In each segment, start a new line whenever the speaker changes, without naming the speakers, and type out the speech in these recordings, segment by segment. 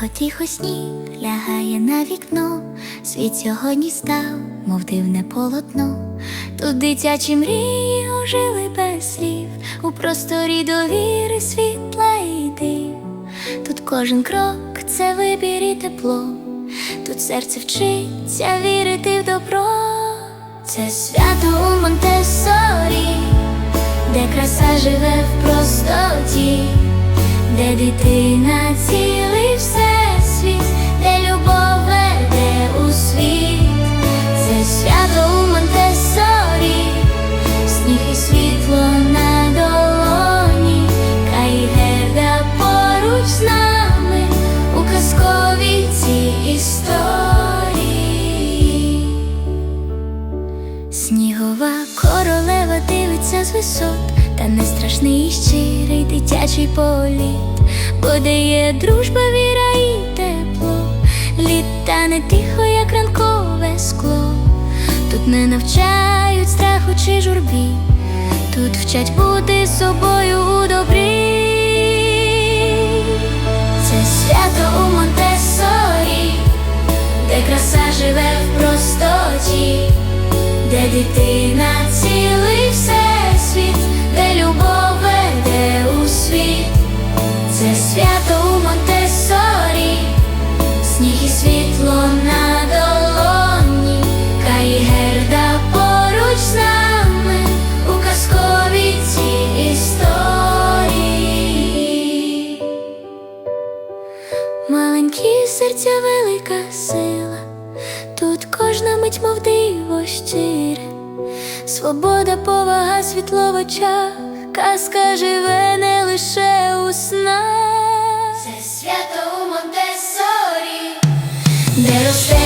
Тихо, тихо сніг лягає на вікно, світ сьогодні став, мов дивне полотно. Тут дитячі мрії ожили без слів, у просторі довіри світла йди. Тут кожен крок це вибір і тепло, тут серце вчиться вірити в добро. Це свято у Монтесорі, де краса живе в простоті, де дитина цілий веде у світ, це свято у Монтесорі, сніг і світло на долоні, Кай Герда поруч з нами у казковій цій історії. Снігова королева дивиться з висот, та не страшний і щирий дитячий політ, бо де є дружба, віра літа не тихо, як ранкове скло. Тут не навчають страху чи журбі, тут вчать бути собою у добрі. Це свято у Монтесорі, де краса живе в простоті, де дитина цілий всесвіт, свобода, повага, світло в очах, казка живе не лише у снах. Це свято у Монтесорі, де росте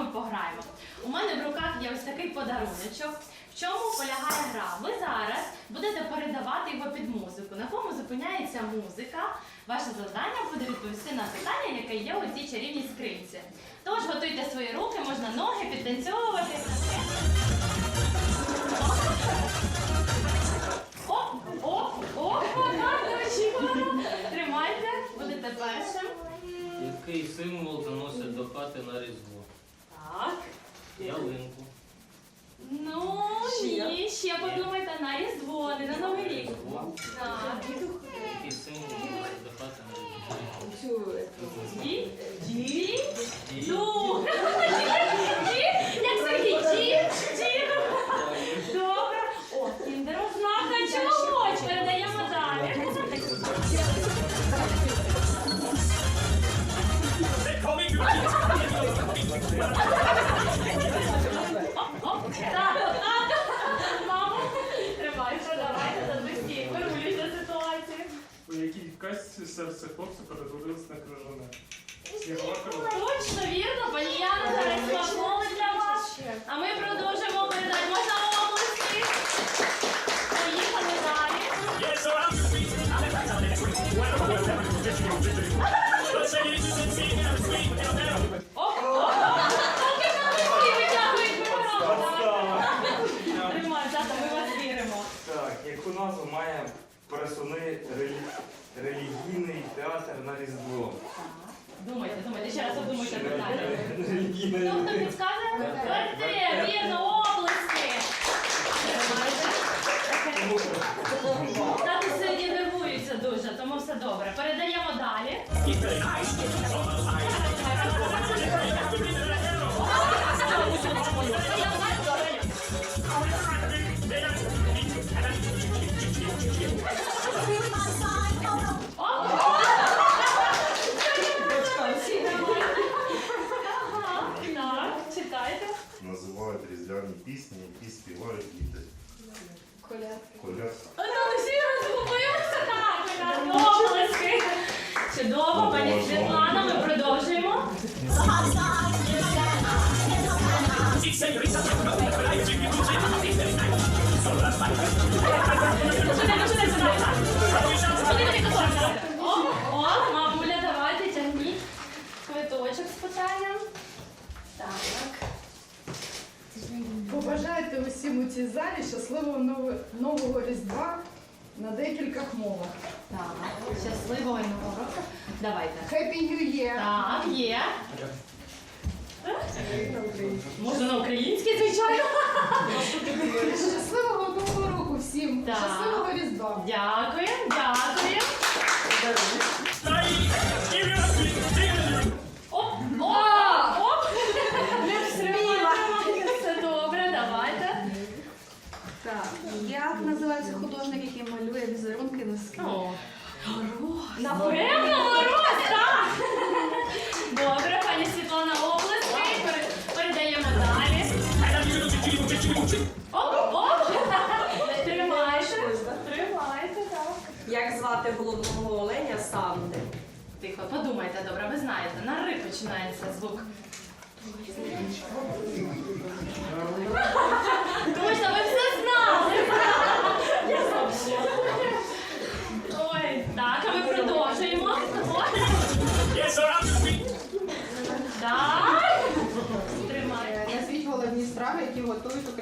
вами пограємо. У мене в руках є ось такий подаруночок. В чому полягає гра? Ви зараз будете передавати його під музику. На кому зупиняється музика, Ваше завдання буде відповісти на питання, яке є у цій чарівній скринці. Тож готуйте свої руки, можна ноги підтанцьовувати. О, о, о, так, неочікувано. Тримайте, будете першим.
Який символ заносять до хати на різдво?
Так.
Ялинку.
Ну, ні, ще подумайте на Різдво, не на Новий рік. Так.
Який символ до хати на різдво?
Ді? Ді?
Ді.
Ду.
Серце хлопця перетворилось на крижане?
Точно, вірно, пані Яна зараз смакнули для вас. А ми продовжимо передати. Можна области. Поїхали далі. Поки витягують. Тримай, тата, ми вас віримо.
Так, яку назву має пересувний на Різдво?
Думайте, думайте, ще раз обдумайте питання. Ну, хто підскаже? Квартир, вірно, області. Тато сьогодні нервується дуже, тому все добре. Передаємо далі.
yani ismi var mıydı? Kolye. Нового, Різдва на декількох мовах.
Так, щасливого нового року. Давайте.
Happy New Year!
Так, є. Можна на українській, звичайно.
Щасливого нового року всім!
Так.
Щасливого Різдва!
Дякую, дякую.
Називається художник, який малює візерунки на скрі?
О, Напевно, мороз, так. Добре, пані Світлана обласки. Передаємо далі. Оп, оп. Тримайте, тримайте, так.
Як звати головного оленя Санди?
Тихо, подумайте, добре, ви знаєте, на ри починається звук. Точно, ви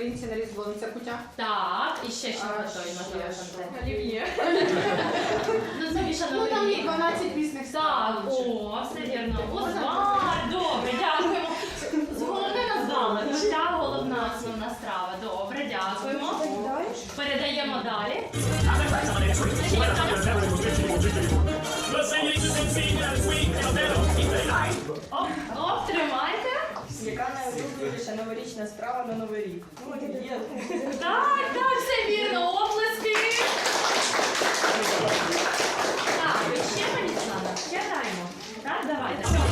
українці на Різдво. Ну, Це кутя.
Так, і ще що
А,
готуємо,
ще. Олів'є.
Ну,
Ну там є 12 пісних
Так,
страв.
о, все вірно. Добре, дякуємо. Головне назвали. Хоча головна основна страва. Добре, дякуємо. Передаємо далі.
Новорічна страва на Новий рік?
Так, так, все вірно, оплески. Так, ще мені? Ще даємо. Так. Давайте,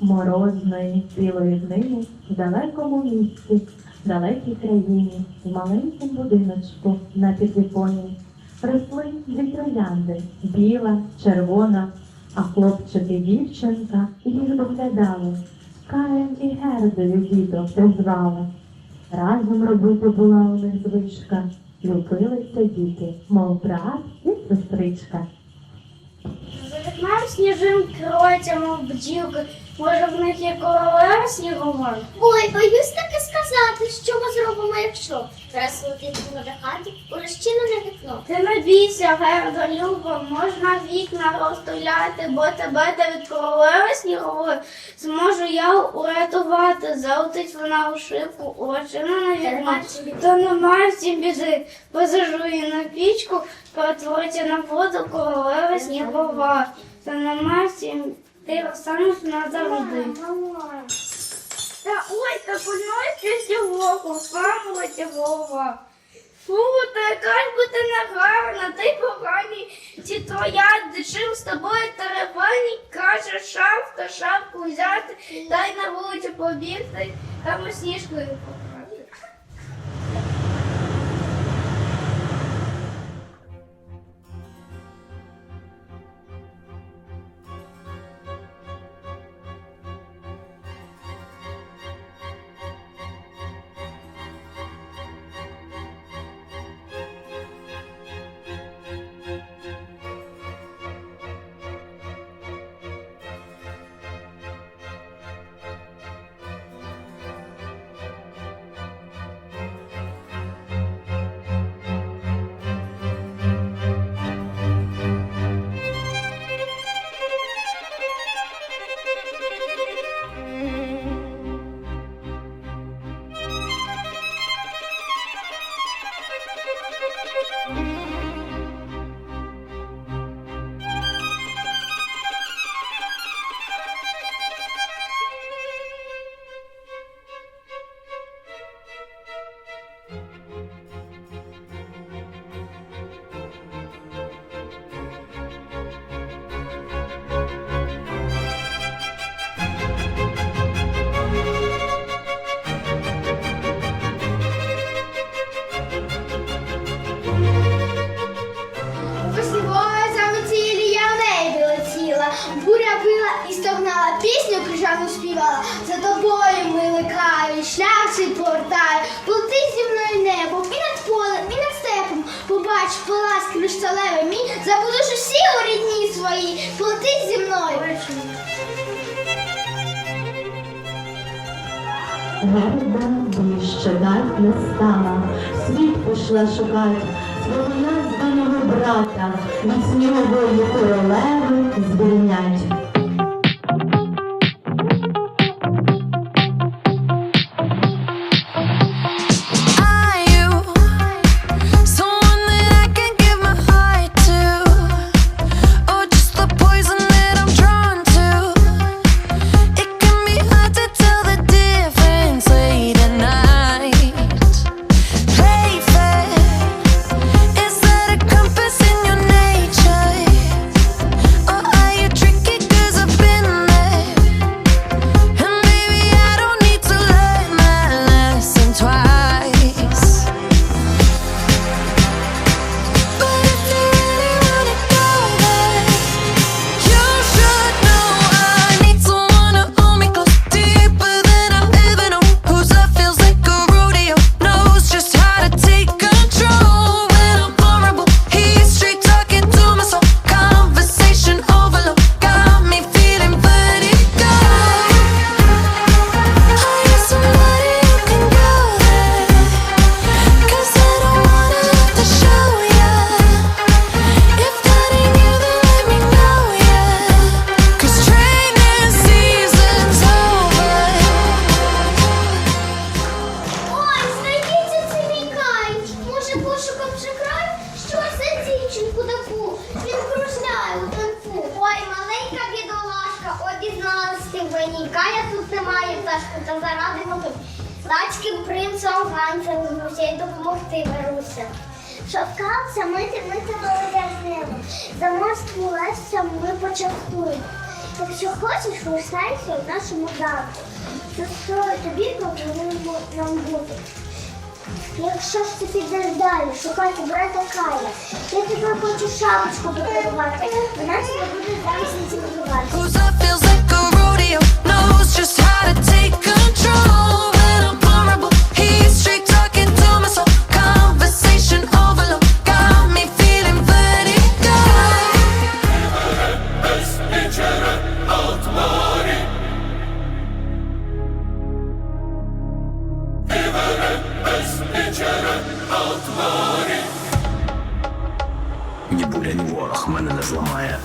морозної білої днини в далекому місті, в далекій країні, в маленькому будиночку на підвіконі росли дві троянди, біла, червона, а хлопчик і дівчинка їх доглядали. Каєм і Гердою дідо призвали. Разом робити була у них звичка, любилися діти, мов брат і сестричка.
За сніжинки роються, мов бджілки. Може, в них є королева снігова? Ой, боюсь таки сказати, що ми зробимо, якщо раз летить до хати у розчинене вікно. Ти не бійся, Гердо, Люба, можна вікна розстріляти, бо тебе та від королеви снігової зможу я урятувати. Залетить вона у шибку, у розчинене вікно. То немає всім біди. Позажу її на пічку, перетвориться на воду королева снігова. Та немає всім ти останеш назавжди. Та ой, та кульною щось око, пам'яті голова. Фу, та яка ж би ти негарна, ти поганий, ці твоя дичив з тобою теревені, каже шапка, шапку взяти, дай на вулицю побігти, там у сніжкою
повертаю. Полети зі мною небо, і над полем, і над степом. Побач палац кришталевий мій, забудеш усі у рідні свої. Полети зі мною.
Ближче навіть не стала, світ пішла шукать свого названого брата від снігової королеви звільнять.
Він кружляє у танку. Ой, маленька бідолашка, обізналась ти в вині. Кая тут немає пташку, та заради мови. Датським принцем ганцем з допомогти беруся. Шовкався мити мити велике небо. За мост лесся ми почастуємо. Якщо хочеш, лишайся в нашому замку. Що тобі пропонуємо нам бути. Якщо ж ти підеш далі, шукати брата Кая, я тебе хочу шапочку подарувати. Вона тебе буде зараз називати.
Ні буря, ні ворог мене не зламає.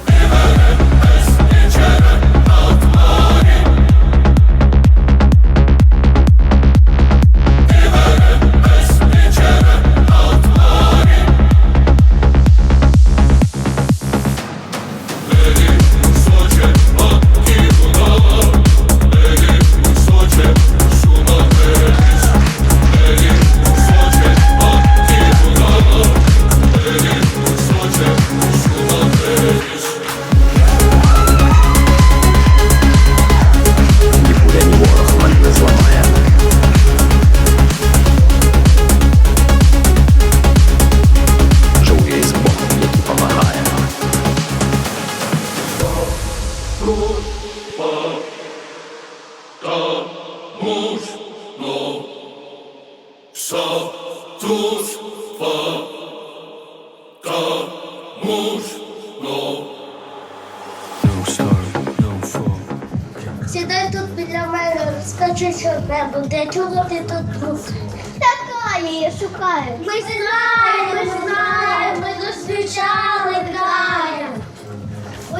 Сідай тут біля мене, скажи, що небо, де чого ти тут був? Така її шукаю. Ми знаємо, ми знаємо, ми зустрічали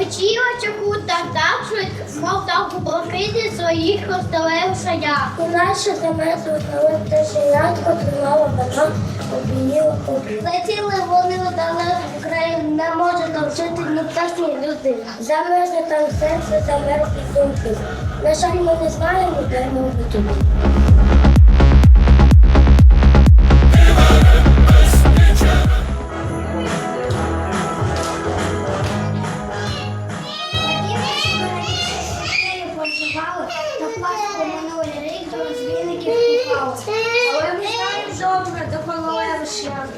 очаку так так мов так у блакиті своїх хостелев шаях. У наше замету коли пташенятко тримала баба обійняла купі. Летіли вони у далеку країну, не може там жити ні птах, ні люди. Замерзне там серце, замерзли думки. На жаль, ми не знаємо, де ми бути. Добре до шлях.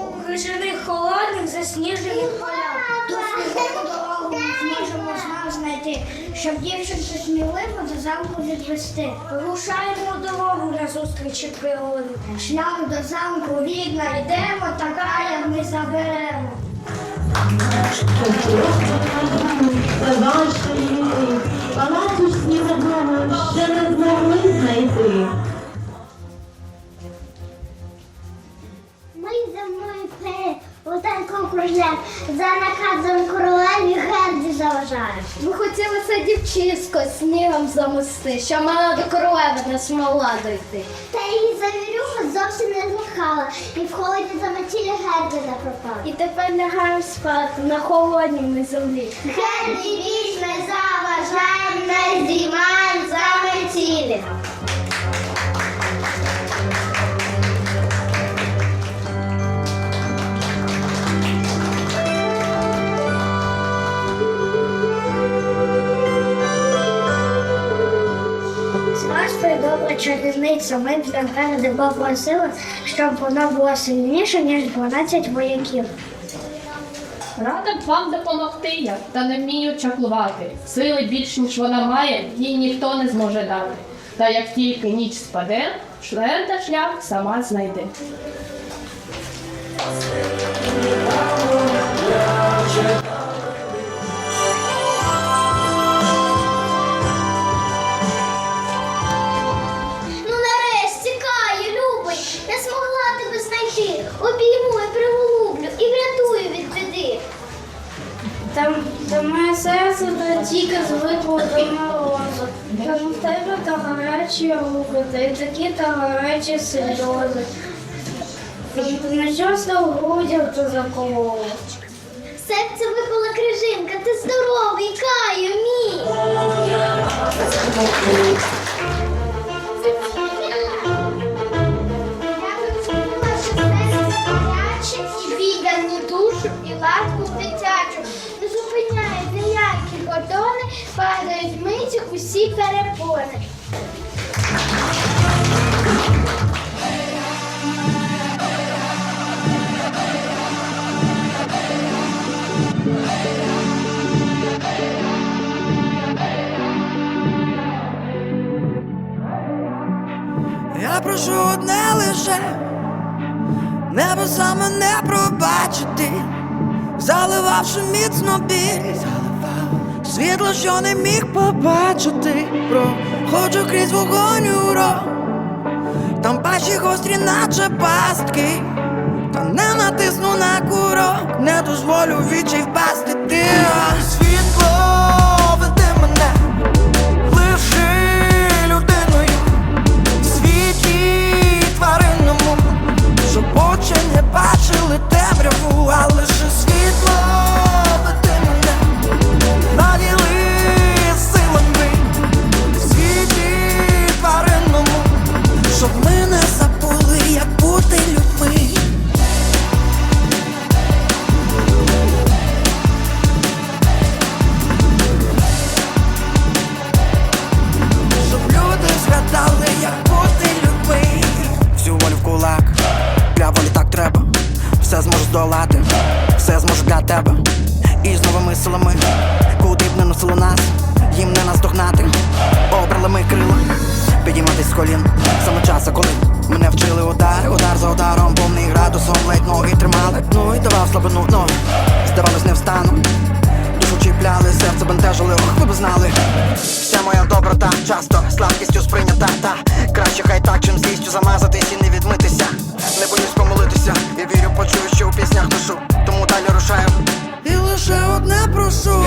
У крижаних холодних засніжених полях. Ту слідову дорогу ми зможемо знайти, щоб дівчинку сміливо до замку відвести. Рушаємо дорогу на зустрічі природи. Шлях до замку вільно йдемо, та края ми заберемо.
Вашої снігового ще не змогли знайти.
Отако за наказом королеві Генді заважає.
Ми хотіли це дівчисько снігом замости, що мала до королеви не змогла дойти.
Та її завірюха зовсім не змахала, і в холоді заметілі Генді не пропала.
І тепер лягаємо спати на холодній землі.
Генді вічно заважає, не здіймаємо заметілі. Добра чарівниця, ми для Генди попросили, щоб вона була сильніша, ніж 12 вояків.
Рада б вам допомогти я, та не вмію чаклувати. Сили більш ніж вона має, їй ніхто не зможе дати. Та як тільки ніч спаде, шлях та шлях сама знайде.
Я змогла тебе знайти. Обійму і приголублю і врятую від біди.
Там, там моє серце та тільки звикло до морозу. Там в тебе та гарячі руки, та й такі та гарячі сльози. На що став грудях то закололо?
Серце випала крижинка, ти здоровий, Каю, мій. Душу дитячу. Не зупиняє ніякі кордони,
обіймуть їх усі перепони.
Я прошу одне лише небеса мене пробачити, заливавши міцно біль, світло, що не міг побачити, проходжу крізь вогонь урок, там пащі гострі, наче пастки, та не натисну на курок, не дозволю вічі впасти. Ти світло веди мене, лиши людиною. Світі тваринному, щоб очі не бачили темряву, а лише колін, саме часу, коли Мене вчили удар, удар за ударом Повний градусом, ледь ноги тримали. Ну і давав слабину, но здавалось не встану. Душу чіпляли, серце бентежили, ох, ви б знали. Вся моя доброта часто слабкістю сприйнята та Краще хай так, чим злістю замазатись і не відмитися. Не боюсь помолитися, я вірю, почую, що у піснях пишу. Тому далі рушаю. І лише одне прошу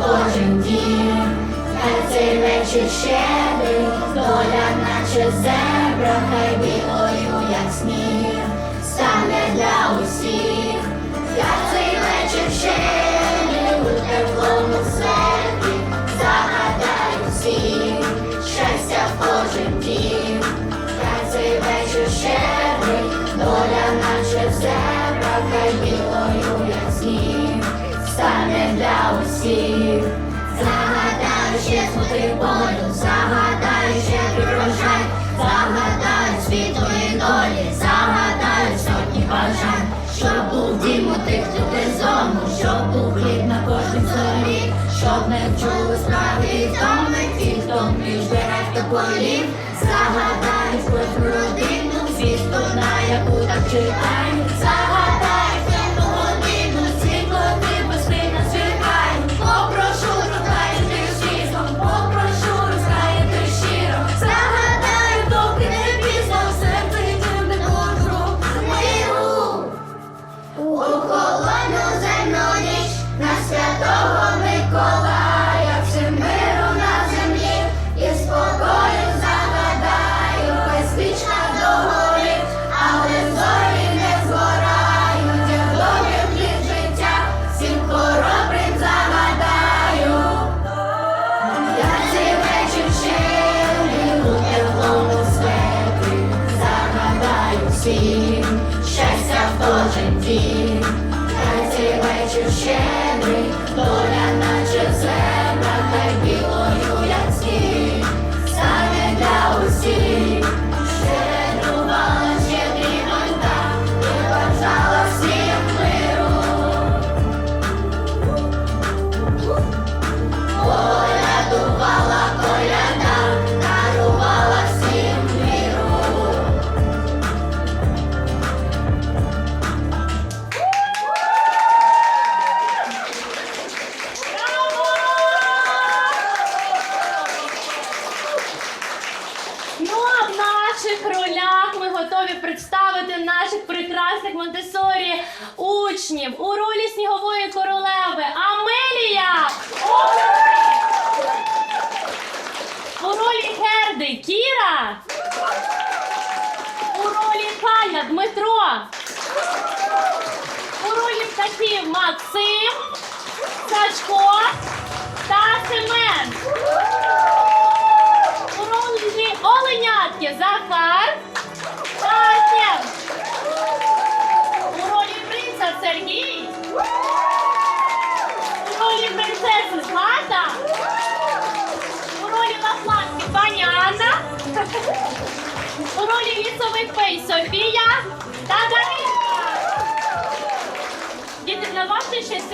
кожен дім. Я цей вечір щедрий, доля наче зебра, хай білою, як сніг, стане для усіх. Я цей вечір щедрий у теплому светі, загадаю всім, щастя в кожен дім. Хай цей вечір щедрий, доля наче зебра, хай білою, як сніг, стане для усіх. Ще загадай болю, загадаю щедрий врожай, загадай світлої долі, загадай сотні бажань, щоб був дім у тих, хто зону, щоб був хліб на кожній столі, щоб не чули справи і втоми, ті, хто між дерев та полів, загадай, кожну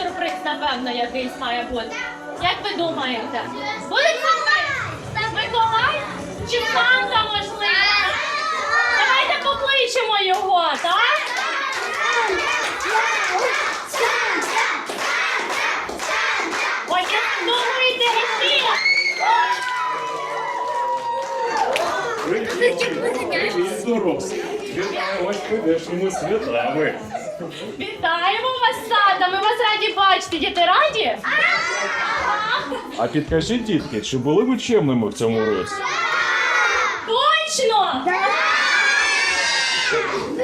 сюрприз, напевно, якийсь має бути. Як ви думаєте? Буде сюрприз? Миколай? Чи Санта, можливо? Давайте покличемо його, так? Ой, я думаєте, ще?
Привіт, дорослі. Вітаю вас прийдешніми святами.
Вітаємо вас, Санта! Ми вас раді бачити. Діти раді?
А підкажіть, дітки, чи були ви чемними в цьому році?
Точно!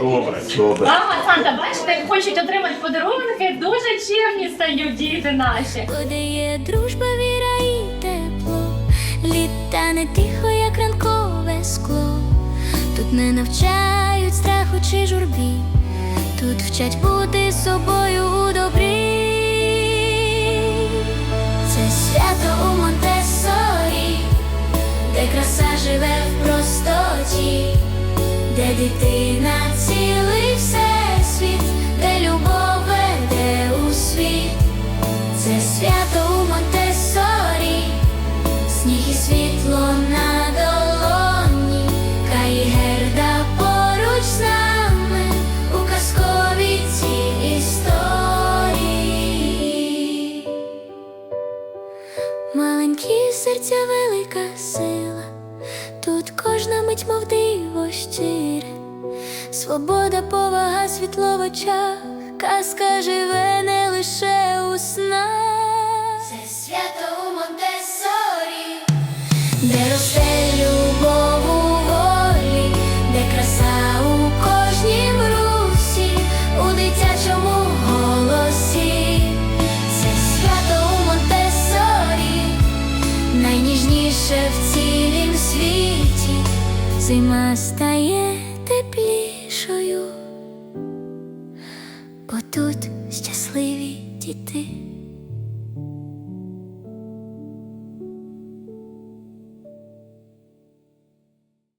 Добре, добре.
Ага, Санта, бачите, як хочуть отримати подарунки, дуже чемні стають діти наші.
Буде є дружба, віра і тепло, літа не тихо, як ранкове скло. Тут не навчають страху чи журбі, тут вчать бути собою у добрі. Це свято у Монтесорі, де краса живе в простоті, де дитина цілий всесвіт, де любов світло в очах, казка живе не лише у снах.